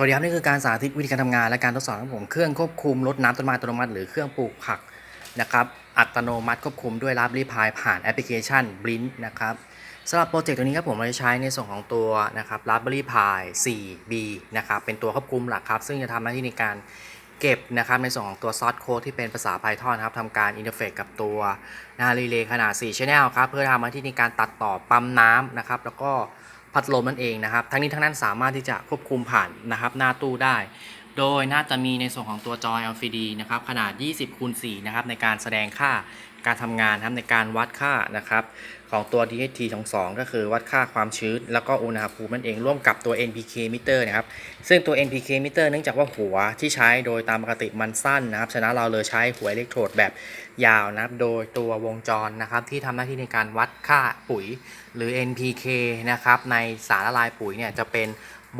สวัสดีครับ นี่คือการสาธิตวิธีการทำงานและการทดสอบของผมเครื่องควบคุมรดน้ำต้นไม้อัตโนมัติ หรือเครื่องปลูกผักนะครับอัตโนมัติควบคุมด้วยรับรีพายผ่านแอปพลิเคชัน Blink นะครับสำหรับโปรเจกต์ตัวนี้ครับผมเราจะใช้ในส่วนของตัวนะครับ Raspberry Pi 4B นะครับเป็นตัวควบคุมหลักครับ ซึ่งจะทำหน้าที่ในการเก็บนะครับในส่วนของตัวซอสโค้ดที่เป็นภาษา Python ครับทำการอินเทอร์เฟซกับตัวนารีเลย์ขนาด 4 Channel ครับเพื่อทำหน้าที่ในการตัดต่อปั๊มน้ำนะครับแล้วก็ พัดลมนั่นเองนะครับ ทั้งนี้ทั้งนั้นสามารถที่จะควบคุมผ่านนะครับ หน้าตู้ได้ โดยน่าจะมีในส่วนของตัวจอ LCD นะครับขนาด 20คูณ4นะครับในการแสดงค่า การทำงานนะครับในการวัดค่านะครับ ของตัว DHT ของ2ก็คือวัดค่าความชื้น แล้วก็อุณหภูมินั่นเองร่วมกับตัว NPK meter นะครับ ซึ่งตัว NPK meter เนื่องจากว่าหัวที่ใช้โดยตามปกติมันสั้นนะครับฉะนั้นเราเลยใช้หัวอิเล็กโทรดแบบยาวนะครับ โดยตัววงจรนะครับ ที่ทำหน้าที่ในการวัดค่าปุ๋ย หรือ NPK นะครับในสารละลายปุ๋ยเนี่ยจะเป็น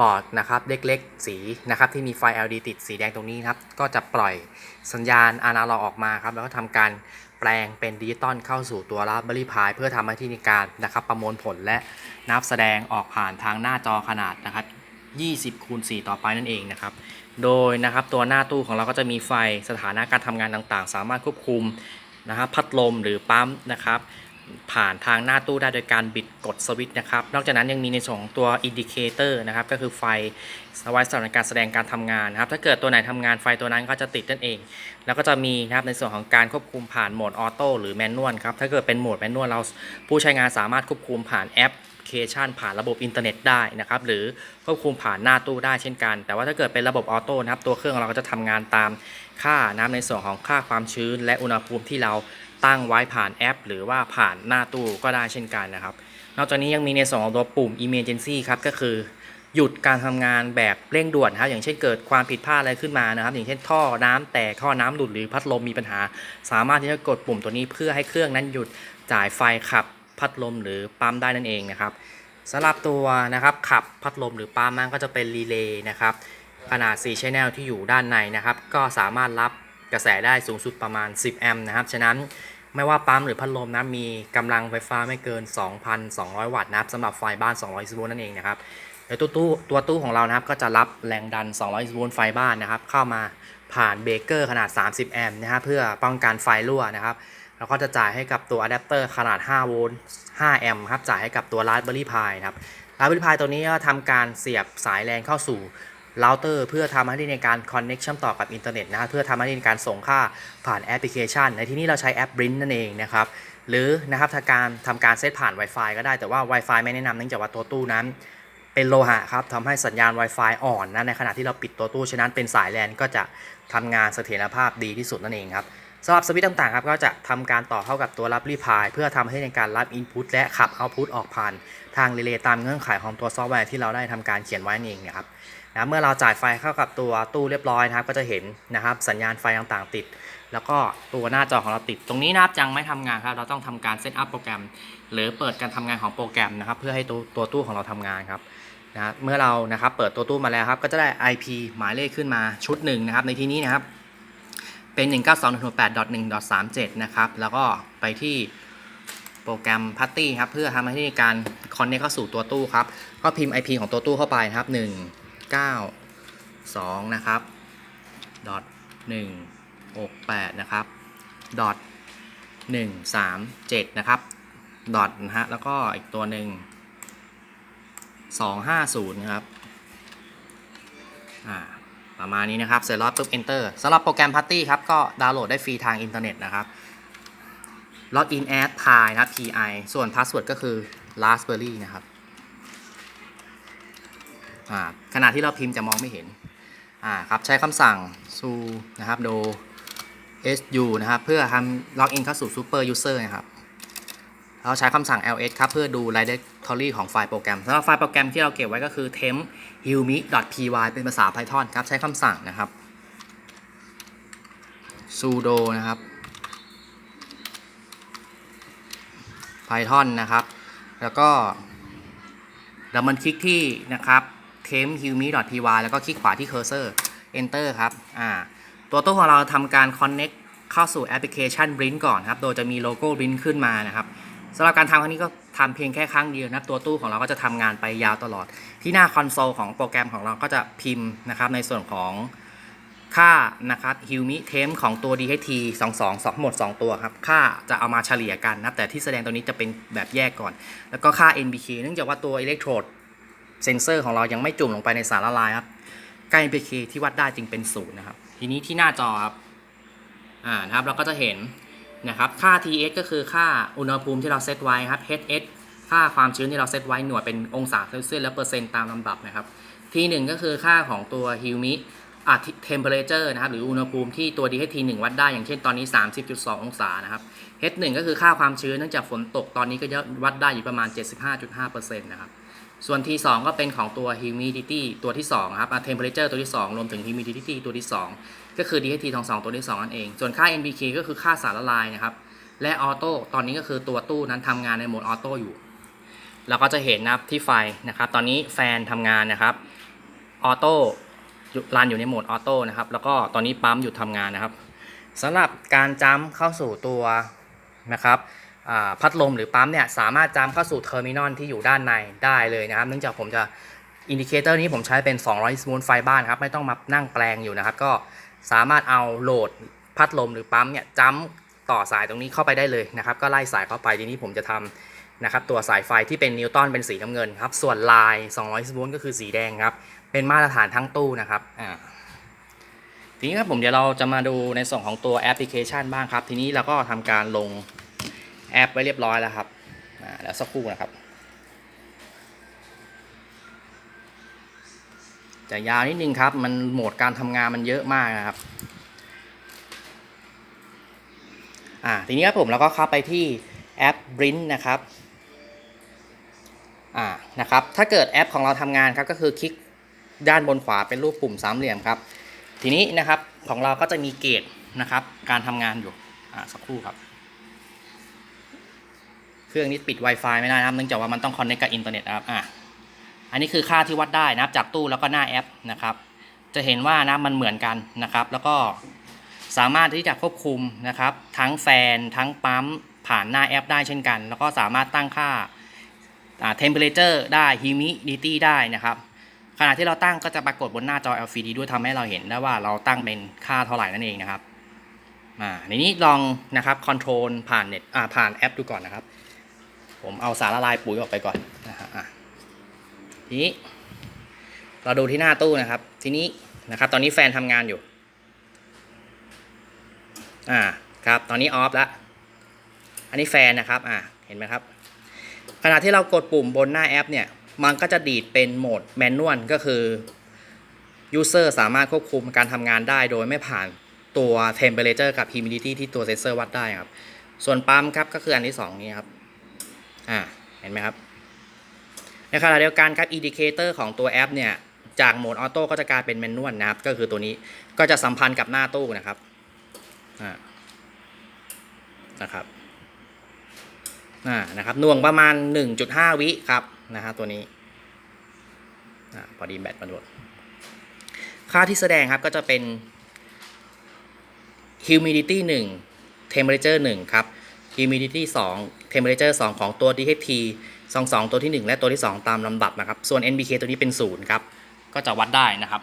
บอร์ดนะครับเล็กๆสีนะครับที่มีไฟ LED ติดสีแดงตรงนี้ครับก็จะปล่อยสัญญาณอนาล็อกออกมาครับแล้วก็ทำการแปลงเป็นดิจิตอลเข้าสู่ตัว Raspberry Pi เพื่อทำหน้าที่ในการนะครับประมวลผลและนับแสดงออกผ่านทางหน้าจอขนาดนะครับ20คูณ4ต่อไปนั่นเองนะครับ โดยนะครับตัวหน้าตู้ของเราก็จะมีไฟสถานะการทำงานต่างๆ สามารถควบคุมนะครับพัดลมหรือปั๊มนะครับ ผ่านทางหน้าตู้ได้โดยการบิดกดสวิตช์นะครับ นอกจากนั้นยังมีในส่วนของตัวอินดิเคเตอร์นะครับ ก็คือไฟเอาไว้สำหรับการแสดงการทำงานนะครับ ถ้าเกิดตัวไหนทำงานไฟตัวนั้นก็จะติดนั่นเอง แล้วก็จะมีนะครับในส่วนของการควบคุมผ่านโหมดออโต้หรือแมนนวลครับ ถ้าเกิดเป็นโหมดแมนนวลเราผู้ใช้งานสามารถควบคุมผ่านแอปเคชันผ่านระบบอินเทอร์เน็ตได้นะครับหรือควบคุมผ่านหน้าตู้ได้เช่นกัน แต่ว่าถ้าเกิดเป็นระบบออโต้นะครับตัวเครื่องเราก็จะทำงานตามค่านะครับในส่วนของค่าความชื้น และอุณหภูมิที่เรา ตั้งไว้ผ่านแอป หรือว่าผ่านหน้าตู้ก็ได้เช่นกันนะครับ นอกจากนี้ยังมีในส่วนของตัวปุ่ม emergency ครับก็คือหยุดการทำงานแบบเร่งด่วนครับอย่างเช่นเกิดความผิดพลาดอะไรขึ้นมานะครับ อย่างเช่นท่อน้ำแตกท่อน้ำหลุดหรือพัดลมมีปัญหา สามารถที่จะกดปุ่มตัวนี้เพื่อให้เครื่องนั้นหยุดจ่ายไฟขับพัดลมหรือปั๊มได้นั่นเองนะครับสำหรับตัวนะครับขับพัดลมหรือปั๊มนั้นก็จะเป็นรีเลย์นะครับขนาด4 channel ที่อยู่ด้านในนะครับ ก็สามารถรับ กระแสได้สูงสุดประมาณ 10 แอมป์นะครับ ฉะนั้นไม่ว่าปั๊มหรือพัดลมนะมีกำลังไฟฟ้าไม่เกิน 2,200 วัตต์นะครับสำหรับไฟบ้าน 200โวลต์นั่นเองนะครับโดยตัวตู้ตัวตู้ของเรานะครับก็จะรับแรงดัน 200โวลต์ไฟบ้านนะครับ เข้ามาผ่านเบรกเกอร์ขนาด 30 แอมป์นะครับเพื่อป้องกันไฟรั่วนะครับแล้วก็จะจ่ายให้กับตัวอะแดปเตอร์ขนาด 5 โวลต์ 5 แอมป์ครับ จ่ายให้กับตัว Raspberry Pi นะครับ Raspberry Pi ตัวนี้ก็ทำการเสียบสายแรงเข้าสู่ เราเตอร์เพื่อทำหน้าที่ในการคอนเน็กชันต่อกับอินเทอร์เน็ตนะเพื่อทำหน้าที่ในการส่งค่าผ่านแอปพลิเคชัน ในที่นี้เราใช้แอป Blink นั่นเองนะครับหรือนะครับทำการทำการเซตผ่าน Wi-Fi ก็ได้แต่ว่า Wi-Fi ไม่แนะนำเนื่องจากว่าตัวตู้นั้น เป็นโลหะครับทำให้สัญญาณ Wi-Fi อ่อนนะในขณะที่เราปิดตัวตู้ฉะนั้นเป็นสายแลนก็จะทำงานเสถียรภาพดีที่สุดนั่นเองครับสำหรับสวิตต่างๆครับก็จะทำการต่อเข้ากับตัวรับรีพาย เพื่อทำให้ในการรับ Input และขับ Output ออกผ่าน ทางรีเลย์ตามเงื่อนไขของตัวซอฟต์แวร์ที่เราได้ทำการเขียนไว้นั่เองนะครับนะเมื่อเราจ่ายไฟเข้ากับตัวตู้เรียบร้อยนะครับ ก็จะเห็นนะครับ สัญญาณไฟต่างๆติด แล้วก็ตัวหน้าจอของเราติด ตรงนี้นะครับยังไม่ทำงานครับ เราต้องทำการเซตอัพโปรแกรม หรือเปิดการทำงานของโปรแกรมนะครับ เพื่อให้ตัวตัวตู้ของเราทำงานครับนะเมื่อเรานะครับเปิดตัวตู้มาแล้วครับ ก็จะได้ IP หมายเลขขึ้นมาชุดหนึ่งนะครับ ในที่นี้นะครับเป็น 192.168.1.37 นะครับ แล้วก็ไปที่ โปรแกรม Putty ครับเพื่อทำให้การ connect เข้าสู่ตัวตู้ครับ ก็พิมพ์ IP ของตัวตู้เข้าไปครับ 192 นะครับ dot 168 นะครับ dot 137 นะครับ dot นะฮะแล้วก็อีกตัวหนึ่ง250นะครับอ่าประมาณนี้นะครับ เสร็จแล้วปุ๊บ enter สำหรับโปรแกรม Putty ครับ ก็ดาวน์โหลดได้ฟรีทางอินเทอร์เน็ตนะครับ login as pi นะครับ pi ส่วน password ก็คือ raspberry นะครับอ่าขณะที่เราพิมพ์จะมองไม่เห็นครับใช้คำสั่ง su นะครับ do su นะครับ เพื่อทำ login เข้าสู่ super user นะครับ เราใช้คำสั่ง ls ครับ เพื่อดู directory ของไฟล์โปรแกรมสำหรับไฟล์โปรแกรมที่เราเก็บไว้ก็คือ temp hilmi.py เป็นภาษา Python ครับ ใช้คำสั่งนะครับ sudo นะครับ Python นะครับ แล้วก็เรามันคลิกที่นะครับ t e m hilmi.py แล้วก็คลิกขวาที่ cursor enter ครับอ่าตัวตู้ของเราทำการ connect เข้าสู่แอปพลิเคชัน Blink ก่อนครับ โดยจะมีโลโก้ Blink ขึ้นมานะครับสำหรับการทำครั้งนี้ก็ทำเพียงแค่ครั้งเดียวนะตัวตู้ของเราก็จะทำงานไปยาวตลอด ที่หน้าคอนโซลของโปรแกรมของเราก็จะพิมพ์นะครับในส่วนของ ค่านะครับฮิวมิเทมของตัว DHT 2 2 2หมด 2 ตัวครับ ค่าจะเอามาเฉลี่ยกันนะแต่ที่แสดงตัวนี้จะเป็นแบบแยกก่อน แล้วก็ค่า NBK เนื่องจากว่าตัวอิเล็กโทรดเซนเซอร์ของเรายังไม่จุ่มลงไปในสารละลายครับค่า NBK ที่วัดได้จึงเป็นศูนย์นะครับ ทีนี้ที่หน้าจอครับอ่านะครับเราก็จะเห็นนะครับค่า TS ก็คือค่าอุณหภูมิที่เราเซตไว้ครับ HS ค่าความชื้นที่เราเซตไว้หน่วยเป็นองศาเซลเซียสและเปอร์เซ็นต์ตามลำดับนะครับ T1 ก็คือค่าของตัว Humi อะ temperature นะครับ หรืออุณหภูมิที่ตัว DHT1 วัดได้อย่างเช่นตอนนี้ 30.2 องศานะครับ H1 ก็คือค่าความชื้นเนื่องจากฝนตกตอนนี้ก็จะวัดได้อยู่ประมาณ 75.5%นะครับส่วน T2 ก็เป็นของตัว humidity ตัวที่2ครับอะ temperature ตัวที่ 2 รวมถึง humidity ตัวที่ 2 ก็คือ DHT ทองสองตัวที่ 2 นั่นเอง ส่วนค่า NBK ก็คือค่าสารละลายนะครับ และออโต้ ตอนนี้ก็คือตัวตู้นั้นทำงานในโหมดออโต้อยู่ เราก็จะเห็นนะครับที่ไฟนะครับ ตอนนี้แฟนทำงานนะครับ ออโต้ รันอยู่ในโหมดออโต้นะครับ แล้วก็ตอนนี้ปั๊มหยุดทำงานนะครับสำหรับการจัมเข้าสู่ตัวนะครับพัดลมหรือปั๊มเนี่ยสามารถจัมเข้าสู่เทอร์มินอลที่อยู่ด้านในได้เลยนะครับ เนื่องจากผมจะอินดิเคเตอร์นี้ผมใช้เป็น 200 สมูทไฟบ้านครับ ไม่ต้องมานั่งแปลงอยู่นะครับ ก็สามารถเอาโหลดพัดลมหรือปั๊มเนี่ยจัมต่อสายตรงนี้เข้าไปได้เลยนะครับ ก็ไล่สายเข้าไปทีนี้ผมจะทำนะครับตัวสายไฟที่เป็นนิวตันเป็นสีน้ำเงินครับ ส่วนลาย 200โวลก็คือสีแดงครับ เป็นมาตรฐานทั้งตู้นะครับอ่าทีนี้ครับผมเดี๋ยวเราจะมาดูในส่วนของตัวแอปพลิเคชันบ้างครับ ทีนี้เราก็ทำการลงแอปไว้เรียบร้อยแล้วครับอ่าแล้วสักครู่นะครับ จะยาวนิดนึงครับ มันโหมดการทำงานมันเยอะมากนะครับอ่าทีนี้ครับผมเราก็เข้าไปที่แอป b r i n นะครับอ่านะครับ ถ้าเกิดแอปของเราทำงานครับก็คือคลิก ด้านบนขวาเป็นรูปปุ่มสามเหลี่ยมครับ ทีนี้นะครับของเราก็จะมีเกจนะครับ การทำงานอยู่อ่าสักครู่ครับ เครื่องนี้ปิด Wi-Fi ไม่ได้นะครับเนื่องจากว่ามันต้องคอนเน c t กับอินเทอร์เน็ตนะครับอ่าอันนี้คือค่าที่วัดได้นะครับ จากตู้แล้วก็หน้าแอปนะครับ จะเห็นว่านะมันเหมือนกันนะครับ แล้วก็สามารถที่จะควบคุมนะครับ ทั้งแฟนทั้งปั๊มผ่านหน้าแอปได้เช่นกัน แล้วก็สามารถตั้งค่าอ่า temperature ได้ humidity ได้นะครับ ขณะที่เราตั้งก็จะปรากฏบนหน้าจอ LCD ด้วยทำให้เราเห็นได้ว่าเราตั้งเป็นค่าเท่าไหร่นั่นเองนะครับอ่าในนี้ลองนะครับ control ผ่านเน็ตอ่าผ่านแอปดูก่อนนะครับ ผมเอาสารละลายปุ๋ยออกไปก่อนนะฮะอะทีนี้เราดูที่หน้าตู้นะครับ ทีนี้นะครับตอนนี้แฟนทำงานอยู่อ่าครับตอนนี้ออฟแล้วอันนี้แฟนนะครับอ่าเห็นไหมครับขณะที่เรากดปุ่มบนหน้าแอปเนี่ย มันก็จะดีดเป็นโหมดแมนนวลก็คือ User สามารถควบคุมการทำงานได้โดยไม่ผ่านตัว Temperature กับ Humidity ที่ตัวเซนเซอร์วัดได้ครับ ส่วนปั๊มครับก็คืออันที่สองนี้ครับ อ่า เห็นไหมครับ ในขณะเดียวกันครับอินดิเคเตอร์ของตัวแอปเนี่ย จากโหมดออโต้ก็จะกลายเป็นแมนนวลนะครับ ก็คือตัวนี้ก็จะสัมพันธ์กับหน้าตู้นะครับ อ่า นะครับ อ่า นะครับน่วงประมาณ 1.5 วิครับ นะฮะตัวนี้อ่าพอดีแบตมันหมดค่าที่แสดงครับก็จะเป็น humidity 1 temperature 1 ครับ humidity 2 temperature 2 ของตัว DHT 2 2 ตัวที่ 1 และตัวที่ 2 ตามลำดับนะครับ ส่วน NBK ตัวนี้เป็น 0 ครับ ก็จะวัดได้นะครับ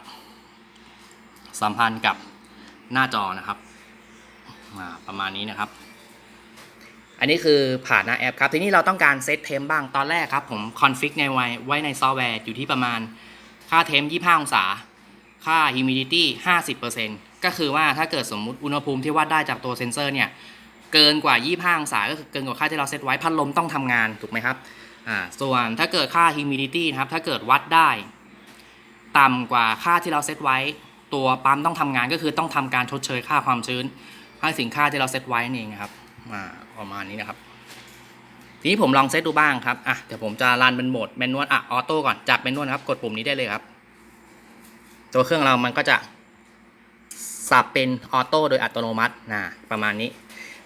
สัมพันธ์กับหน้าจอนะครับอ่าประมาณนี้นะครับ อันนี้คือผ่านหน้าแอปครับ ทีนี้เราต้องการเซตเทมบ้าง ตอนแรกครับผมคอนฟิกในไว้ไว้ในซอฟต์แวร์อยู่ที่ประมาณค่าเทม25 องศา ค่า humidity 50%ก็คือว่าถ้าเกิดสมมุติอุณหภูมิที่วัดได้จากตัวเซนเซอร์เนี่ย เกินกว่า 25 องศา ก็คือเกินกว่าค่าที่เราเซตไว้พัดลมต้องทำงานถูกไหมครับ อ่า ส่วนถ้าเกิดค่า humidity นะครับ ถ้าเกิดวัดได้ ต่ำกว่าค่าที่เราเซตไว้ ตัวปั๊มต้องทำงานก็คือต้องทำการชดเชยค่าความชื้น ให้สิ่งค่าที่เราเซตไว้นี่นเองครับมา ประมาณนี้นะครับ ทีนี้ผมลองเซตดูบ้างครับอะเดี๋ยวผมจะรันเป็นโหมดแมนนวลอะออโต้ก่อนจากแมนนวลครับกดปุ่มนี้ได้เลยครับ ตัวเครื่องเรามันก็จะสับเป็นออโต้โดยอัตโนมัตินะประมาณนี้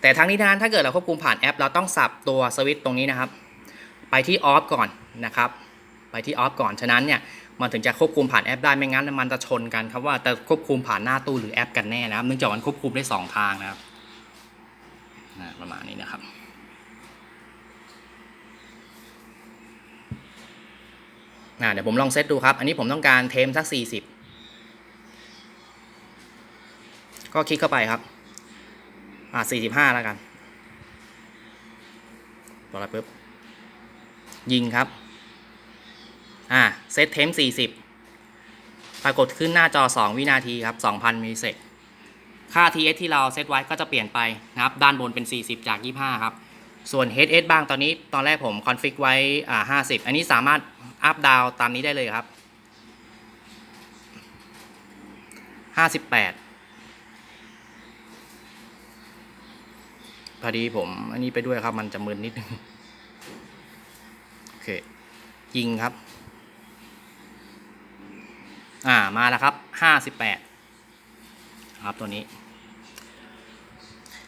แต่ทั้งนี้ทั้งนั้นถ้าเกิดเราควบคุมผ่านแอป เราต้องสับตัวสวิตช์ตรงนี้นะครับ ไปที่ออฟก่อนนะครับไปที่ออฟก่อน ฉะนั้นเนี่ยมันถึงจะควบคุมผ่านแอปได้ไม่งั้นมันจะชนกันครับว่าจะควบคุมผ่านหน้าตู้หรือแอปกันแน่นะครับเนื่องจากมันควบคุมได้สองทางนะครับ นะประมาณนี้นะครับเดี๋ยวผมลองเซตดูครับ อันนี้ผมต้องการเทมสัก 40 ก็คลิกเข้าไปครับ อ่า45 แล้วกันต่อไปปุ๊บ ยิงครับ อ่า เซตเทม40 ปรากฏขึ้นหน้าจอ 2 วินาทีครับ 2,000มิลลิเซก ค่า TS ที่เราเซตไว้ก็จะเปลี่ยนไปนะครับ ด้านบนเป็น 40 จาก 25 ครับ ส่วน HS บ้างตอนนี้ตอนแรกผมคอนฟิกไว้อ่า50 อันนี้สามารถอัพดาวตามนี้ได้เลยครับ 58 พอดีผมอันนี้ไปด้วยครับมันจะมึนนิดนึงโอเค ยิงครับ อ่ามาแล้วครับ 58 ครับตัวนี้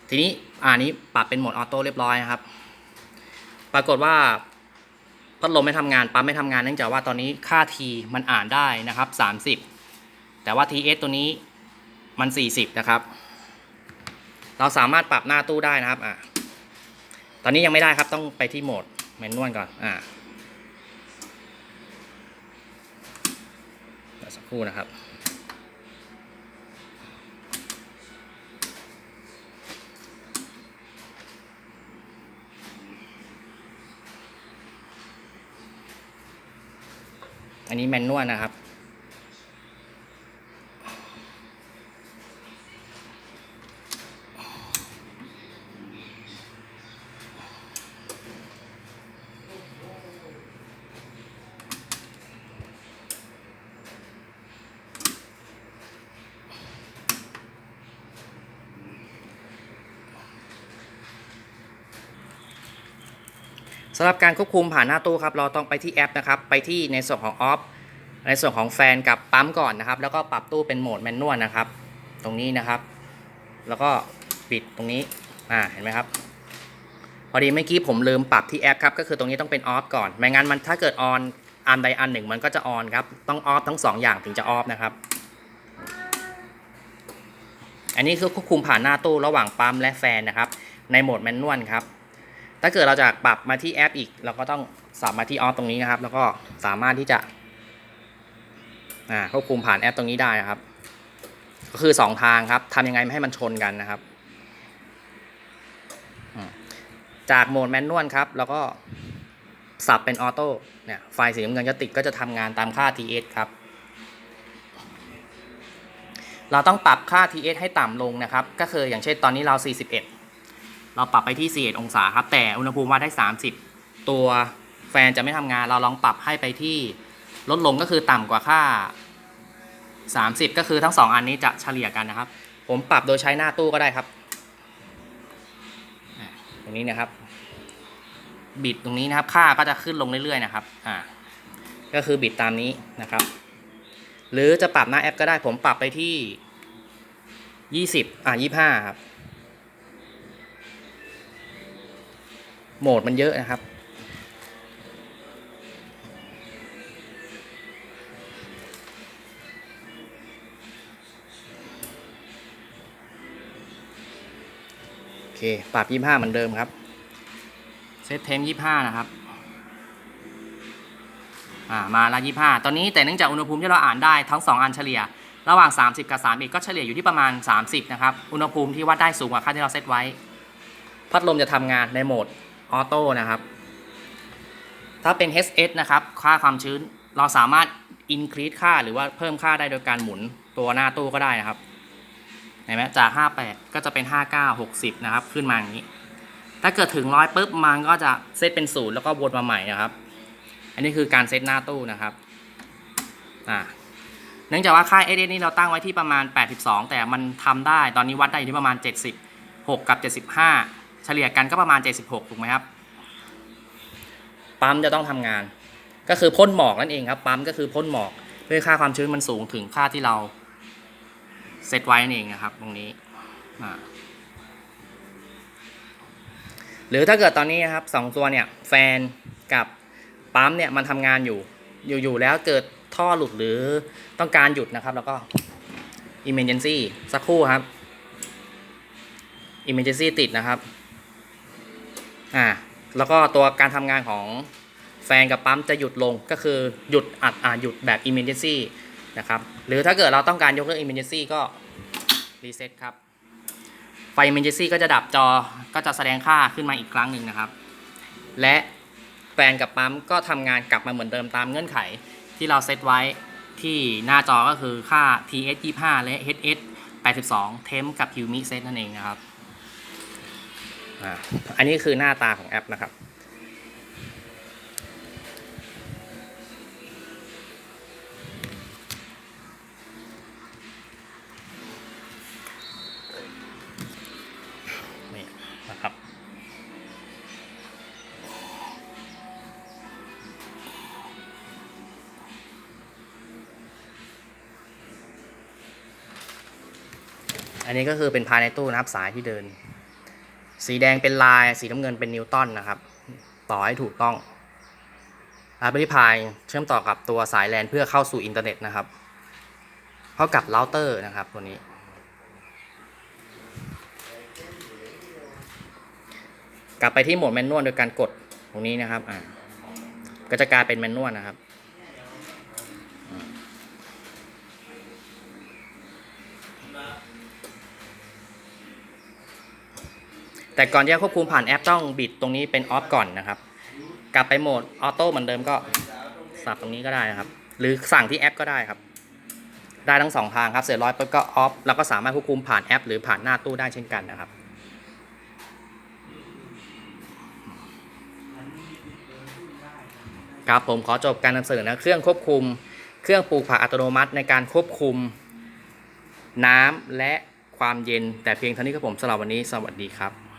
ทีนี้อ่านี้ปรับเป็นโหมดออโต้เรียบร้อยนะครับ ปรากฏว่าพัดลมไม่ทำงานปั๊มไม่ทำงานเนื่องจากว่าตอนนี้ค่า T มันอ่านได้นะครับ 30 แต่ว่า TS ตัวนี้มัน 40 นะครับ เราสามารถปรับหน้าตู้ได้นะครับอ่าตอนนี้ยังไม่ได้ครับต้องไปที่โหมดแมนนวลก่อนอ่าสักครู่นะครับ อันนี้แมนนวลนะครับ สำหรับการควบคุมผ่านหน้าตู้ครับเราต้องไปที่แอปนะครับไปที่ในส่วนของออฟในส่วนของแฟนกับปั๊มก่อนนะครับ แล้วก็ปรับตู้เป็นโหมดแมนนวลนะครับ ตรงนี้นะครับ แล้วก็ปิดตรงนี้อ่าเห็นไหมครับ พอดีเมื่อกี้ผมลืมปรับที่แอปครับก็คือตรงนี้ต้องเป็นออฟก่อนไม่งั้นมันถ้าเกิดออนอันใดอันหนึ่งมันก็จะออนครับต้องออฟทั้งสองอย่างถึงจะออฟนะครับ อันนี้คือควบคุมผ่านหน้าตู้ระหว่างปั๊มและแฟนนะครับ ในโหมดแมนนวลครับ ถ้าเกิดเราจะปรับมาที่แอปอีก เราก็ต้องสับมาที่ออฟตรงนี้นะครับ แล้วก็สามารถที่จะควบคุมผ่านแอปตรงนี้ได้นะครับ ก็คือ 2 ทางครับทำยังไงไม่ให้มันชนกันนะครับ จากโหมดแมนนวลครับ แล้วก็สับเป็นออโต้เนี่ยไฟสีน้ำเงินจะติดก็จะทำงานตามค่า TS ครับ เราต้องปรับค่า TS ให้ต่ำลงนะครับ ก็คืออย่างเช่นตอนนี้เรา 41 เราปรับไปที่ 41 องศาครับ แต่อุณหภูมิวัดได้ 30 ตัวแฟนจะไม่ทำงาน เราลองปรับให้ไปที่ลดลงก็คือต่ำกว่าค่า 30 ก็คือทั้ง 2 อันนี้จะเฉลี่ยกันนะครับ ผมปรับโดยใช้หน้าตู้ก็ได้ครับตรงนี้นะครับ บิดตรงนี้นะครับ ค่าก็จะขึ้นลงเรื่อยๆนะครับ อ่า ก็คือบิดตามนี้นะครับ หรือจะปรับหน้าแอปก็ได้ ผมปรับไปที่ 20 อ่า25 ครับ โหมดมันเยอะนะครับ โอเค ปรับ25เหมือนเดิมครับ เซตเทม25นะครับอ่ามาละ25ตอนนี้แต่เนื่องจากอุณหภูมิที่เราอ่านได้ทั้ง 2 อันเฉลี่ย ระหว่าง 30 กับ31ก็เฉลี่ยอยู่ที่ประมาณ 30 นะครับ อุณหภูมิที่วัดได้สูงกว่าค่าที่เราเซตไว้ พัดลมจะทำงานในโหมด ออโต้นะครับ ถ้าเป็น HS นะครับ ค่าความชื้นเราสามารถ increase ค่าหรือว่าเพิ่มค่าได้โดยการหมุนตัวหน้าตู้ก็ได้นะครับเห็นไหมจาก 58 ก็จะเป็น 59 60 นะครับ ขึ้นมาอย่างนี้ ถ้าเกิดถึงร้อยปุ๊บมันก็จะเซตเป็นศูนย์แล้วก็วนมาใหม่นะครับ อันนี้คือการเซตหน้าตู้นะครับอ่าเนื่องจากว่าค่า SS นี่เราตั้งไว้ที่ประมาณ 82 แต่มันทำได้ ตอนนี้วัดได้อยู่ที่ประมาณ 76 กับ 75 เฉลี่ยกันก็ประมาณ 76 ถูกไหมครับ ปั๊มจะต้องทำงาน ก็คือพ่นหมอกนั่นเองครับ ปั๊มก็คือพ่นหมอกเพื่อค่าความชื้นมันสูงถึงค่าที่เราเซตไว้นั่นเองนะครับ ตรงนี้ หรือถ้าเกิดตอนนี้นะครับสองตัวเนี่ยแฟนกับปั๊มเนี่ยมันทำงานอยู่อยู่ๆแล้วเกิดท่อหลุดหรือต้องการหยุดนะครับ แล้วก็ emergency สักครู่ครับ emergency ติดนะครับ อ่าแล้วก็ตัวการทำงานของแฟนกับปั๊มจะหยุดลงก็คือหยุดอัดอ่าหยุดแบบ emergency นะครับหรือถ้าเกิดเราต้องการยกเลิก emergency ก็ reset ครับ ไฟ emergency ก็จะดับจอก็จะแสดงค่าขึ้นมาอีกครั้งหนึ่งนะครับ และแฟนกับปั๊มก็ทำงานกลับมาเหมือนเดิมตามเงื่อนไขที่เราเซตไว้ที่หน้าจอก็คือค่า TS 25และ HS 82 temp กับ humid set นั่นเองนะครับ อ่าอันนี้คือหน้าตาของแอปนะครับนี่นะครับอันนี้ก็คือเป็นภายในตู้นะครับสายที่เดิน สีแดงเป็นลาย สีน้ำเงินเป็นนิวตันนะครับ ต่อให้ถูกต้องราสเบอรี่พายเชื่อมต่อกับตัวสายแลนเพื่อเข้าสู่อินเทอร์เน็ตนะครับ เข้ากับเราเตอร์นะครับตัวนี้ กลับไปที่โหมดแมนนวลโดยการกดตรงนี้นะครับ อ่าก็จะกลายเป็นแมนนวลนะครับ แต่ก่อนจะควบคุมผ่านแอปต้องบิดตรงนี้เป็นออฟก่อนนะครับ กลับไปโหมดออโต้เหมือนเดิมก็สับตรงนี้ก็ได้นะครับ หรือสั่งที่แอปก็ได้ครับ ได้ทั้งสองทางครับเสร็จร้อยปุ๊บก็ออฟแล้วก็สามารถควบคุมผ่านแอป หรือผ่านหน้าตู้ได้เช่นกันนะครับครับผมขอจบการนำเสนอนะเครื่องควบคุม เครื่องปลูกผักอัตโนมัติในการควบคุมน้ำและความเย็น แต่เพียงเท่านี้ครับผมสำหรับวันนี้สวัสดีครับ